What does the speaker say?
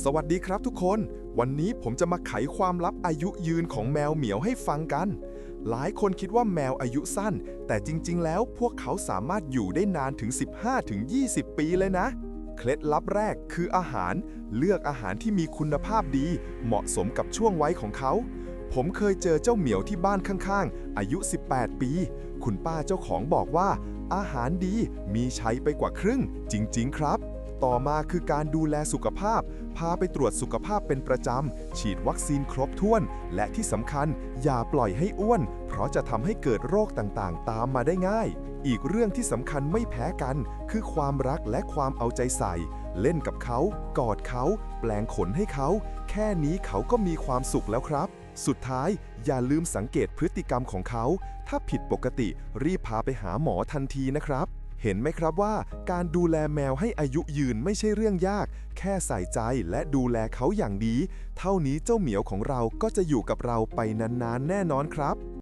สวัสดีครับทุกคน วันนี้ผมจะมาไขความลับอายุยืนของแมวเหมียวให้ฟังกัน หลายคนคิดว่าแมวอายุสั้น แต่จริง ๆ แล้วพวกเขาสามารถอยู่ได้นานถึง 15-20 ปีเลยนะ เคล็ดลับแรกคืออาหาร เลือกอาหารที่มีคุณภาพดี เหมาะสมกับช่วงวัยของเขา ผมเคยเจอเจ้าเหมียวที่บ้านข้างๆ อายุ 18 ปี คุณป้าเจ้าของบอกว่า อาหารดีมีใช้ไปกว่าครึ่ง จริง ๆ ครับ ต่อมาคือการดูแลสุขภาพ พาไปตรวจสุขภาพเป็นประจำ ฉีดวัคซีนครบถ้วน และที่สำคัญ อย่าปล่อยให้อ้วน เพราะจะทำให้เกิดโรคต่างๆ ตามมาได้ง่าย อีกเรื่องที่สำคัญไม่แพ้กัน คือความรักและความเอาใจใส่ เล่นกับเขา กอดเขา แปลงขนให้เขา แค่นี้เขาก็มีความสุขแล้วครับสุดท้ายอย่าลืมสังเกตพฤติกรรมของเขา ถ้าผิดปกติรีบพาไปหาหมอทันทีนะครับ เห็นไหมครับว่าการดูแลแมวให้อายุยืนไม่ใช่เรื่องยาก แค่ใส่ใจและดูแลเขาอย่างดี เท่านี้เจ้าเหมียวของเราก็จะอยู่กับเราไปนานๆแน่นอนครับ